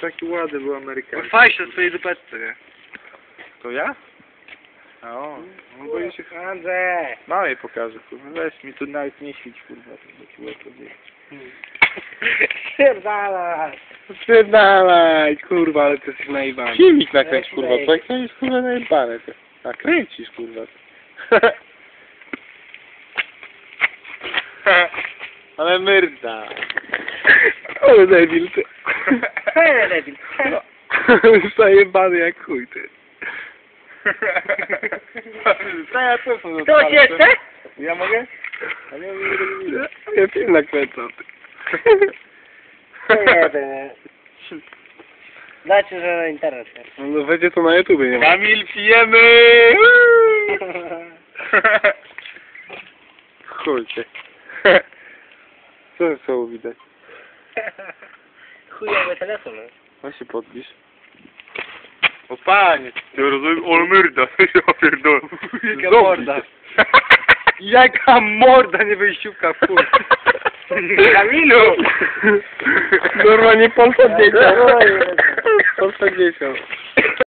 taki ładny był Amerykanin. Fajnie to twojej dupetce, nie? To ja? A o, no boję się Andrzej! małej pokażę, kurwa. Weź mi tu nawet nie świć, kurwa. To ci łeb odjedzie. Spierdalaj! Kurwa, ale ty jesteś najebany. Silnik nakręć, kurwa, tak to jest kurwa najebane. Ty. Nakręcisz, kurwa. ale myrda. Ale debil, ty. Hej, debil! No. Zajebany jak chuj, ty. To ja też mam Ktoś jeszcze? Ja mogę? A nie, nie, nie, nie. Ja film nakręcam, ty. Jeden. Znaczy, że na internet. No, no będzie to na YouTubie, nie ma. Kamil, pijemy! Chuj cię. Co sobą widać? Chujowy telefon. no. No się podbliż. O panie! Ja rozumiem, o myrda, ja pierdolę. Jaka morda. Jaka morda, nie wyjściówka chuj. Kamilu! Normalnie Polsa dzieciak. Polsa dzieciak.